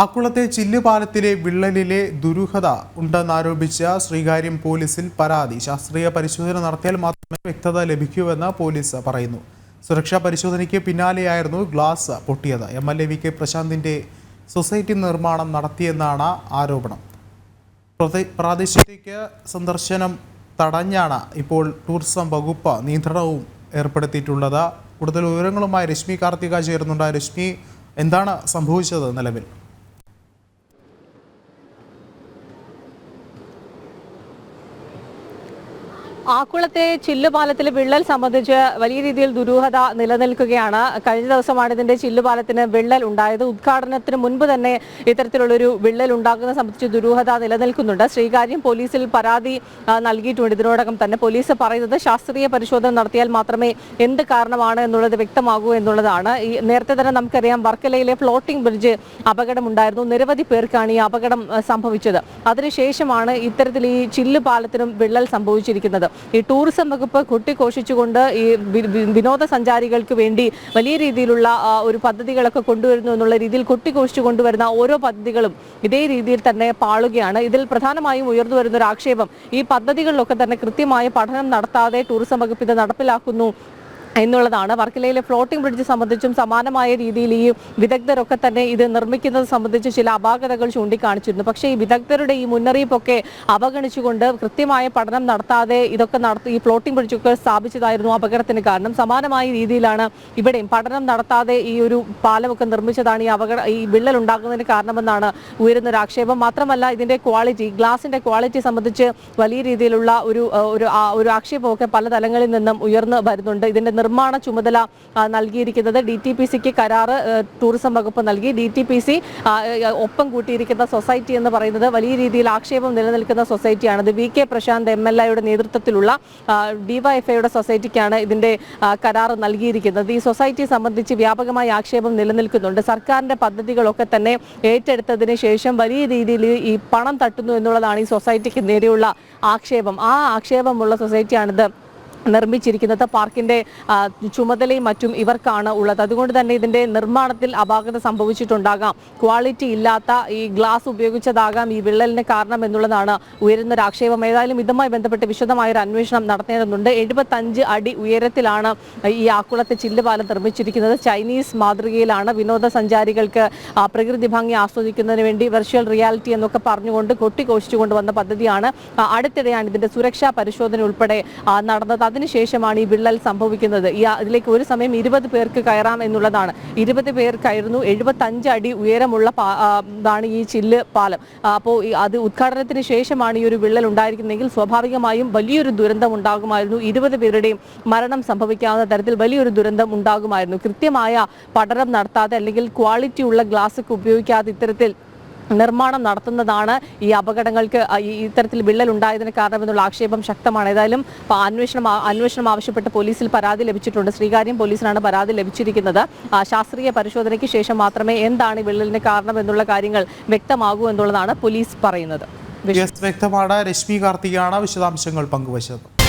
ആക്കുളത്തെ ചില്ലുപാലത്തിലെ വിള്ളലിലെ ദുരൂഹത ഉണ്ടെന്നാരോപിച്ച ശ്രീകാര്യം പോലീസിൽ പരാതി. ശാസ്ത്രീയ പരിശോധന നടത്തിയാൽ മാത്രമേ വ്യക്തത ലഭിക്കൂവെന്ന് പോലീസ് പറയുന്നു. സുരക്ഷാ പരിശോധനയ്ക്ക് പിന്നാലെയായിരുന്നു ഗ്ലാസ് പൊട്ടിയത്. M L A V K പ്രശാന്തിന്റെ society നിർമ്മാണം നടത്തിയെന്നാണ് ആരോപണം. പ്രാദേശിക സന്ദർശനം തടഞ്ഞാണ് ഇപ്പോൾ ടൂറിസം വകുപ്പ് നിയന്ത്രണവും ഏർപ്പെടുത്തിയിട്ടുള്ളത്. കൂടുതൽ വിവരങ്ങളുമായി രശ്മി കാർത്തിക ചേരുന്നുണ്ട്. രശ്മി എന്താണ് സംഭവിച്ചത് നിലവിൽ? ആക്കുളത്തെ ചില്ലുപാലത്തിലെ വിള്ളൽ സംബന്ധിച്ച് വലിയ രീതിയിൽ ദുരൂഹത നിലനിൽക്കുകയാണ്. കഴിഞ്ഞ ദിവസമാണ് ഇതിന്റെ ചില്ലുപാലത്തിന് വിള്ളൽ ഉണ്ടായത്. ഉദ്ഘാടനത്തിന് മുൻപ് തന്നെ ഇത്തരത്തിലുള്ളൊരു വിള്ളൽ ഉണ്ടാകുന്നത് സംബന്ധിച്ച് ദുരൂഹത നിലനിൽക്കുന്നുണ്ട്. ശ്രീകാര്യം പോലീസിൽ പരാതി നൽകിയിട്ടുണ്ട്. ഇതിനോടകം തന്നെ പോലീസ് പറയുന്നത് ശാസ്ത്രീയ പരിശോധന നടത്തിയാൽ മാത്രമേ എന്ത് കാരണമാണ് എന്നുള്ളത് വ്യക്തമാകൂ എന്നുള്ളതാണ്. ഈ നേരത്തെ തന്നെ നമുക്കറിയാം വർക്കലയിലെ ഫ്ലോട്ടിംഗ് ബ്രിഡ്ജ് അപകടമുണ്ടായിരുന്നു. നിരവധി പേർക്കാണ് ഈ അപകടം സംഭവിച്ചത്. അതിനുശേഷമാണ് ഇത്തരത്തിൽ ഈ ചില്ലുപാലത്തിനും വിള്ളൽ സംഭവിച്ചിരിക്കുന്നത്. ഈ ടൂറിസം വകുപ്പ് കൊട്ടിഘോഷിച്ചുകൊണ്ട് ഈ വിനോദസഞ്ചാരികൾക്ക് വേണ്ടി വലിയ രീതിയിലുള്ള ഒരു പദ്ധതികളൊക്കെ കൊണ്ടുവരുന്നു എന്നുള്ള രീതിയിൽ കൊട്ടിഘോഷിച്ചു കൊണ്ടുവരുന്ന ഓരോ പദ്ധതികളും ഇതേ രീതിയിൽ തന്നെ പാളുകയാണ്. ഇതിൽ പ്രധാനമായും ഉയർന്നു വരുന്ന ഒരു ആക്ഷേപം ഈ പദ്ധതികളിലൊക്കെ തന്നെ കൃത്യമായ പഠനം നടത്താതെ ടൂറിസം വകുപ്പ് ഇത് നടപ്പിലാക്കുന്നു എന്നുള്ളതാണ്. വർക്കലയിലെ ഫ്ലോട്ടിംഗ് ബ്രിഡ്ജ് സംബന്ധിച്ചും സമാനമായ രീതിയിൽ ഈ വിദഗ്ധരൊക്കെ തന്നെ ഇത് നിർമ്മിക്കുന്നത് സംബന്ധിച്ച് ചില അപാകതകൾ ചൂണ്ടിക്കാണിച്ചിരുന്നു. പക്ഷേ ഈ വിദഗ്ധരുടെ ഈ മുന്നറിയിപ്പൊക്കെ അവഗണിച്ചുകൊണ്ട് കൃത്യമായ പഠനം നടത്താതെ ഇതൊക്കെ നടത്തി ഈ ഫ്ലോട്ടിംഗ് ബ്രിഡ്ജൊക്കെ സ്ഥാപിച്ചതായിരുന്നു അപകടത്തിന് കാരണം. സമാനമായ രീതിയിലാണ് ഇവിടെയും പഠനം നടത്താതെ ഈ ഒരു പാലമൊക്കെ നിർമ്മിച്ചതാണ് ഈ അപകട ഈ വിള്ളൽ ഉണ്ടാകുന്നതിന് കാരണമെന്നാണ് ഉയരുന്ന ഒരു ആക്ഷേപം. മാത്രമല്ല ഇതിന്റെ ക്വാളിറ്റി ഗ്ലാസിന്റെ ക്വാളിറ്റി സംബന്ധിച്ച് വലിയ രീതിയിലുള്ള ഒരു ഒരു ആക്ഷേപമൊക്കെ പല തലങ്ങളിൽ നിന്നും ഉയർന്നു വരുന്നുണ്ട്. ഇതിന്റെ നിർമ്മാണ ചുമതല നൽകിയിരിക്കുന്നത്. ഡി ടി പി സിക്ക് കരാറ് ടൂറിസം വകുപ്പ് നൽകി. ഡി ടി പി സി ഒപ്പം കൂട്ടിയിരിക്കുന്ന സൊസൈറ്റി എന്ന് പറയുന്നത് വലിയ രീതിയിൽ ആക്ഷേപം നിലനിൽക്കുന്ന സൊസൈറ്റിയാണ്. ഇത് V K Prashanth M L എയുടെ നേതൃത്വത്തിലുള്ള ഡിവൈഎഫ്ഐയുടെ സൊസൈറ്റിക്കാണ് ഇതിന്റെ കരാറ് നൽകിയിരിക്കുന്നത്. ഈ സൊസൈറ്റി സംബന്ധിച്ച് വ്യാപകമായ ആക്ഷേപം നിലനിൽക്കുന്നുണ്ട്. സർക്കാരിന്റെ പദ്ധതികളൊക്കെ തന്നെ ഏറ്റെടുത്തതിന് ശേഷം വലിയ രീതിയിൽ ഈ പണം തട്ടുന്നു എന്നുള്ളതാണ് ഈ സൊസൈറ്റിക്ക് നേരെയുള്ള ആക്ഷേപം. ആ ആക്ഷേപമുള്ള സൊസൈറ്റിയാണിത്. നിർമ്മിച്ചിരിക്കുന്നത് പാർക്കിന്റെ ചുമതലയും മറ്റും ഇവർക്കാണ് ഉള്ളത്. അതുകൊണ്ട് തന്നെ ഇതിന്റെ നിർമ്മാണത്തിൽ അപാകത സംഭവിച്ചിട്ടുണ്ടാകാം. ക്വാളിറ്റി ഇല്ലാത്ത ഈ ഗ്ലാസ് ഉപയോഗിച്ചതാകാം ഈ വിള്ളലിന് കാരണം എന്നുള്ളതാണ് ഉയരുന്ന ഒരു ആക്ഷേപം. ഏതായാലും ഇതുമായി ബന്ധപ്പെട്ട് വിശദമായ ഒരു അന്വേഷണം നടത്തേണ്ടതുണ്ട്. എഴുപത്തഞ്ച് അടി ഉയരത്തിലാണ് ഈ ആക്കുളത്തെ ചില്ലുപാലം നിർമ്മിച്ചിരിക്കുന്നത്. ചൈനീസ് മാതൃകയിലാണ് വിനോദസഞ്ചാരികൾക്ക് പ്രകൃതി ഭംഗി ആസ്വദിക്കുന്നതിന് വേണ്ടി വെർച്വൽ റിയാലിറ്റി എന്നൊക്കെ പറഞ്ഞുകൊണ്ട് കൊട്ടിഘോഷിച്ചുകൊണ്ട് വന്ന പദ്ധതിയാണ്. അടുത്തിടെയാണ് ഇതിന്റെ സുരക്ഷാ പരിശോധന ഉൾപ്പെടെ നടന്നത്. അതിനുശേഷമാണ് ഈ വിള്ളൽ സംഭവിക്കുന്നത്. ഈ അതിലേക്ക് ഒരു സമയം ഇരുപത് പേർക്ക് കയറാം എന്നുള്ളതാണ്. ഇരുപത് പേർ കയറുന്നു. എഴുപത്തഞ്ച് അടി ഉയരമുള്ള ഇതാണ് ഈ ചില്ല് പാലം. അപ്പോൾ അത് ഉദ്ഘാടനത്തിന് ശേഷമാണ് ഈ ഒരു വിള്ളൽ ഉണ്ടായിരിക്കുന്നതെങ്കിൽ സ്വാഭാവികമായും വലിയൊരു ദുരന്തം ഉണ്ടാകുമായിരുന്നു. ഇരുപത് പേരുടെയും മരണം സംഭവിക്കാവുന്ന തരത്തിൽ വലിയൊരു ദുരന്തം ഉണ്ടാകുമായിരുന്നു. കൃത്യമായ പഠനം നടത്താതെ അല്ലെങ്കിൽ ക്വാളിറ്റി ഉള്ള ഗ്ലാസ് ഒക്കെ ഉപയോഗിക്കാതെ ഇത്തരത്തിൽ നിർമ്മാണം നടത്തുന്നതാണ് ഈ അപകടങ്ങൾക്ക് ഇത്തരത്തിൽ വിള്ളൽ ഉണ്ടായതിന് കാരണമെന്നുള്ള ആക്ഷേപം ശക്തമാണ്. ഏതായാലും അന്വേഷണം അന്വേഷണം ആവശ്യപ്പെട്ട് പോലീസിൽ പരാതി ലഭിച്ചിട്ടുണ്ട്. ശ്രീകാര്യം പോലീസിനാണ് പരാതി ലഭിച്ചിരിക്കുന്നത്. ശാസ്ത്രീയ പരിശോധനയ്ക്ക് ശേഷം മാത്രമേ എന്താണ് ഈ വിള്ളലിന് കാരണം എന്നുള്ള കാര്യങ്ങൾ വ്യക്തമാകൂ എന്നുള്ളതാണ് പോലീസ് പറയുന്നത്. വ്യക്തമാണ്. രശ്മി കാർത്തികയാണ് വിശദാംശങ്ങൾ പങ്കുവച്ചത്.